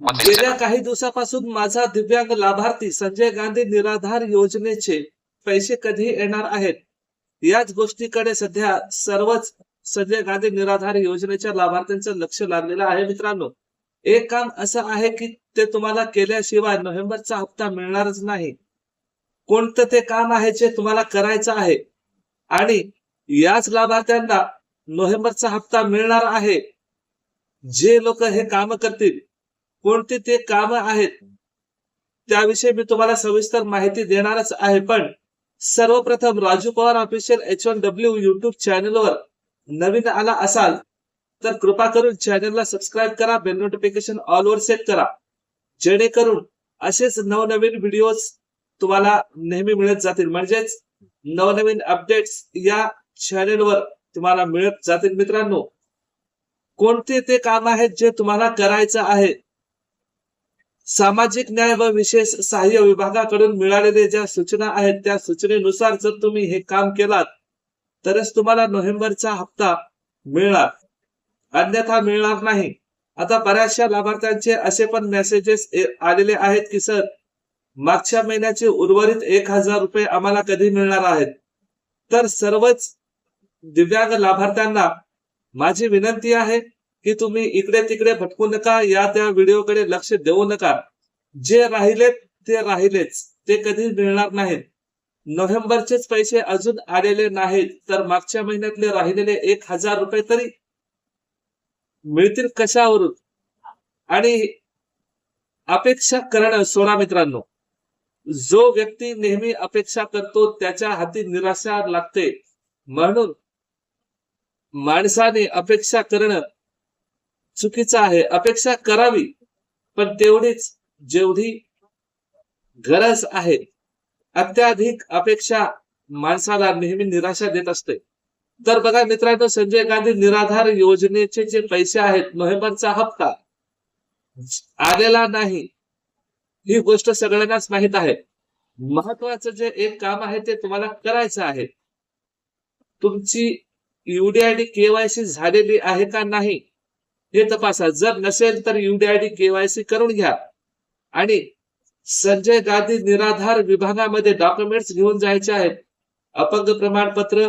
गेल्या काही दिवसापासून माझा दिव्यांग लाभार्थी संजय गांधी निराधार योजनेचे पैसे कधी येणार आहेत. याच गोष्टीकडे सध्या सर्वच संजय गांधी निराधार योजनेच्या लाभार्थ्यांचं लक्ष लागलेलं आहे मित्रांनो. एक काम असं आहे की ते तुम्हाला केल्याशिवाय नोव्हेंबरचा हप्ता मिळणारच नाही. कोणतं ते काम आहे जे तुम्हाला करायचं आहे? आणि याच लाभार्थ्यांना नोव्हेंबरचा हप्ता मिळणार आहे. जे लोक हे काम करतील कोणते ते काम आहेत? त्याविषयी मी तुम्हाला सविस्तर माहिती देणारच आहे पण सर्वप्रथम Raju Pawar official H one W YouTube चॅनलवर नवीन आला असाल तर कृपा करून चॅनलला सबस्क्राईब करा बेल नोटिफिकेशन ऑल वर सेट करा. जेणेकरून असेच नवनवीन व्हिडिओज तुम्हाला नेहमी मिळत जातील. म्हणजेच नवनवीन अपडेट्स या चॅनेलवर तुम्हाला मिळत जातील मित्रांनो. कोणते ते काम आहेत जे तुम्हाला करायचं आहे? सामाजिक न्याय व विशेष सहाय्य विभागाकडून मिळालेल्या ज्या सूचना आहेत त्या सूचनेनुसार जर तुम्ही हे काम केलात तरच तुम्हाला नोव्हेंबरचा हप्ता मिळणार. अन्यथा मिळणार नाही. आता बऱ्याचशा लाभार्थ्यांचे असे पण मेसेजेस आलेले आहेत की सर मागच्या महिन्याचे उर्वरित एक हजार रुपये आम्हाला कधी मिळणार आहेत? तर सर्वच दिव्यांग लाभार्थ्यांना माझी विनंती आहे की तुम्ही इकडे तिकडे भटकू नका या त्या व्हिडिओकडे लक्ष देऊ नका. जे राहिलेत ते राहिलेच. ते कधी मिळणार नाहीत. नोव्हेंबरचेच पैसे अजून आलेले नाहीत. तर मागच्या महिन्यातले राहिलेले एक हजार रुपये तरी मिळतील कशावरून? आणि अपेक्षा करणं सोडा मित्रांनो. जो व्यक्ती नेहमी अपेक्षा करतो त्याच्या हाती निराशा लागते. म्हणून माणसाने अपेक्षा करणं चुकीचं आहे. अपेक्षा करावी पण तेवढीच जेवढी गरज आहे. अत्याधिक अपेक्षा माणसाला नेहमी निराशा देत असते. तर बघा मित्रांनो संजय गांधी निराधार योजनेचे जे पैसे आहेत नोव्हेंबरचा हप्ता आलेला नाही. ही गोष्ट सगळ्यांनाच माहीत आहे. महत्वाचं जे एक काम आहे ते तुम्हाला करायचं आहे. तुमची युडीआयडी केवायसी झालेली आहे का नाही? हे तपासा. जर नसेल तर युडीआयडी केवायसी करून घ्या. आणि संजय गांधी निराधार विभागामध्ये डॉक्युमेंट्स घेऊन जायचे आहेत. अपंग प्रमाणपत्र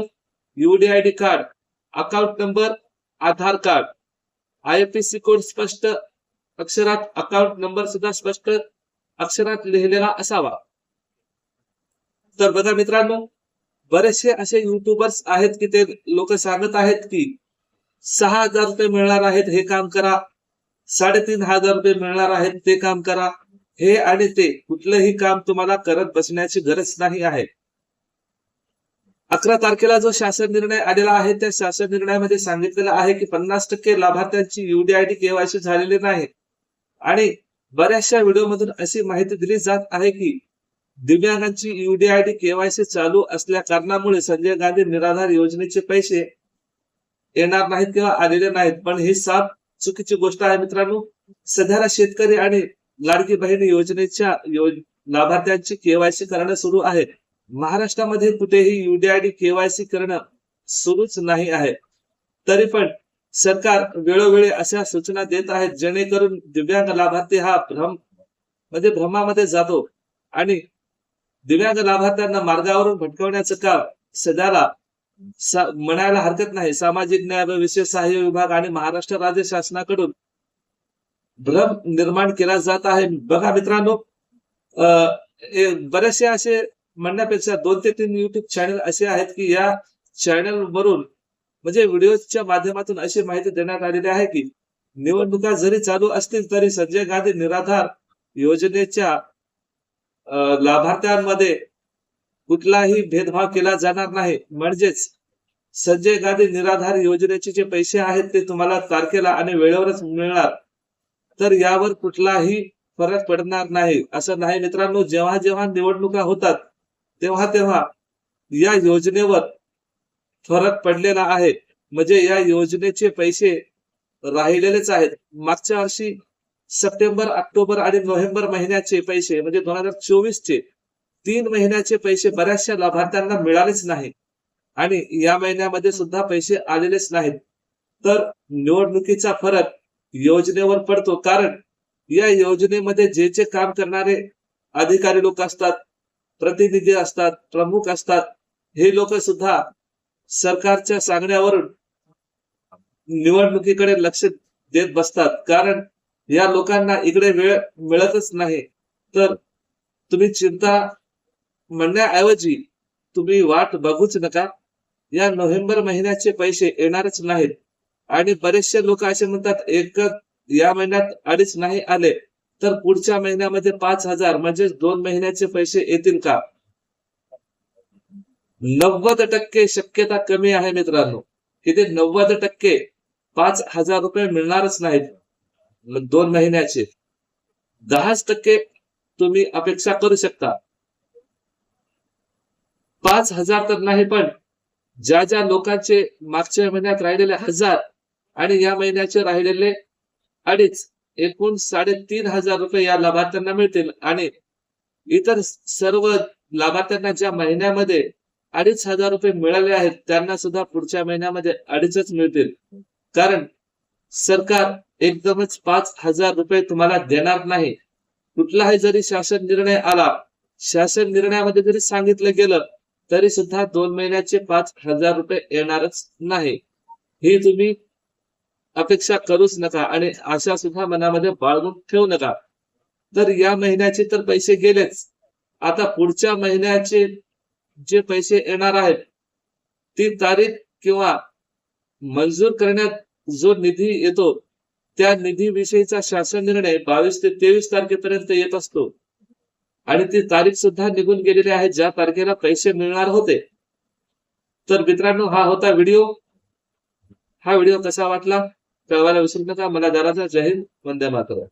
UDID card account number Aadhaar card IFSC code स्पष्ट अक्षरात अकाउंट नंबर सुद्धा स्पष्ट अक्षरात लिहिलेला असावा. तर बघा मित्रांनो बरेचसे असे युट्यूबर्स आहेत की ते लोक सांगत आहेत की सहा हजार रुपये मिळणार आहेत हे काम करा. साडेतीन हजार रुपये मिळणार आहेत ते काम करा. हे आणि ते कुठलंही काम तुम्हाला करत बसण्याची गरज नाही आहे. अकरा तारखेला जो शासन निर्णय आलेला आहे त्या शासन निर्णयामध्ये सांगितलेलं आहे की पन्नास टक्के लाभार्थ्यांची युडीआयडी केवायसी झालेली नाही. आणि बऱ्याचशा व्हिडिओमधून अशी माहिती दिली जात आहे की दिव्यांगांची युडीआयडी केवायसी चालू असल्या कारणामुळे संजय गांधी निराधार योजनेचे पैसे येणार नाहीत किंवा आलेले नाहीत. पण ही साफ चुकीची गोष्ट आहे मित्रांनो. सध्याला शेतकरी आणि लाडकी बहीण योजनेच्या लाभार्थ्यांची केवायसी करणं सुरू आहे. महाराष्ट्रामध्ये कुठेही युडीआयडी केवायसी करणं सुरूच नाही आहे. तरी पण सरकार वेळोवेळी अशा सूचना देत आहेत जेणेकरून दिव्यांग लाभार्थी हा भ्रम म्हणजे भ्रमामध्ये जातो. आणि दिव्यांग लाभार्थ्यांना मार्गावरून भटकवण्याचं काम सध्याला म्हणायला हरकत नाही. सामाजिक न्याय व विशेष सहाय्य विभाग आणि महाराष्ट्र राज्य शासनाकडून भ्रम निर्माण केला जात आहे. बघा मित्रांनो बरेचसे असे म्हणण्यापेक्षा दोन ते तीन युट्यूब चॅनल असे आहेत की या चॅनल वरून म्हणजे व्हिडिओच्या माध्यमातून अशी माहिती देण्यात आलेली आहे की निवडणुका जरी चालू असतील तरी संजय गांधी निराधार योजनेच्या लाभार्थ्यांमध्ये कुठलाही भेदभाव केला जाणार नाही. म्हणजेच संजय गांधी निराधार योजनेचे जे पैसे आहेत ते तुम्हाला तारखेला आणि वेळेवरच मिळणार. तर यावर कुठलाही फरक पडणार नाही. असं नाही मित्रांनो जेव्हा जेव्हा निवडणुका होतात तेव्हा तेव्हा या योजनेवर फरक पडलेला आहे. म्हणजे या योजनेचे पैसे राहिलेलेच आहेत. मागच्या वर्षी सप्टेंबर ऑक्टोबर आणि नोव्हेंबर महिन्याचे पैसे म्हणजे दोन हजार चोवीस चे तीन महिन्याचे पैसे बऱ्याचशा लाभार्थ्यांना मिळालेच नाही आणि या महिन्यामध्ये सुद्धा पैसे आलेलेच नाहीत. तर निवडणुकीचा फरक योजनेवर पडतो. कारण या योजनेमध्ये जे जे काम करणारे अधिकारी लोक असतात प्रतिनिधी असतात प्रमुख असतात हे लोक सुद्धा सरकारच्या सांगण्यावरून निवडणुकीकडे लक्ष देत बसतात. कारण या लोकांना इकडे वेळ मिळतच नाही. तर तुम्ही चिंता म्हणण्याऐवजी तुम्ही वाट बघूच नका. या नोव्हेंबर महिन्याचे पैसे येणारच नाहीत. आणि बरेचसे लोक असे म्हणतात एक या महिन्यात अडीच नाही आले तर पुढच्या महिन्यामध्ये पाच हजार म्हणजे दोन महिन्याचे पैसे येतील का? नव्वद टक्के शक्यता कमी आहे मित्रांनो. की ते नव्वद टक्के पाच हजार रुपये मिळणारच नाहीत. दोन महिन्याचे. दहाच टक्के तुम्ही अपेक्षा करू शकता. पाच हजार तर नाही पण ज्या ज्या लोकांचे मागच्या महिन्यात राहिलेले हजार आणि या महिन्याचे राहिलेले अडीच एकूण साडेतीन हजार रुपये या लाभार्थ्यांना मिळतील. आणि इतर सर्व लाभार्थ्यांना ज्या महिन्यामध्ये अडीच हजार रुपये मिळाले आहेत त्यांना सुद्धा पुढच्या महिन्यामध्ये अडीचच मिळतील. कारण सरकार एकदमच पाच हजार रुपये तुम्हाला देणार नाही. कुठलाही जरी शासन निर्णय आला शासन निर्णयामध्ये जरी सांगितलं गेलं तरी सुद्धा दोन महिन्याचे पाच हजार रुपये येणारच नाही. ही तुम्ही अपेक्षा करूच नका आणि आशा सुद्धा मनामध्ये बाळगून ठेवू नका. तर या महिन्याचे तर पैसे गेलेच. आता पुढच्या महिन्याचे जे पैसे येणार आहेत ती तारीख किंवा मंजूर करण्यात जो निधी येतो त्या निधीविषयीचा शासन निर्णय बावीस ते तेवीस तारखेपर्यंत येत असतो. आणि ती तारीख सुद्धा निघून गेलेली आहे. ज्या तारखेला पैसे मिळणार होते. तर मित्रांनो हा होता व्हिडिओ. हा व्हिडिओ कसा वाटला? कळवायला विसरू नका. मला दाराचा जय हिंद. वंदे मातरम.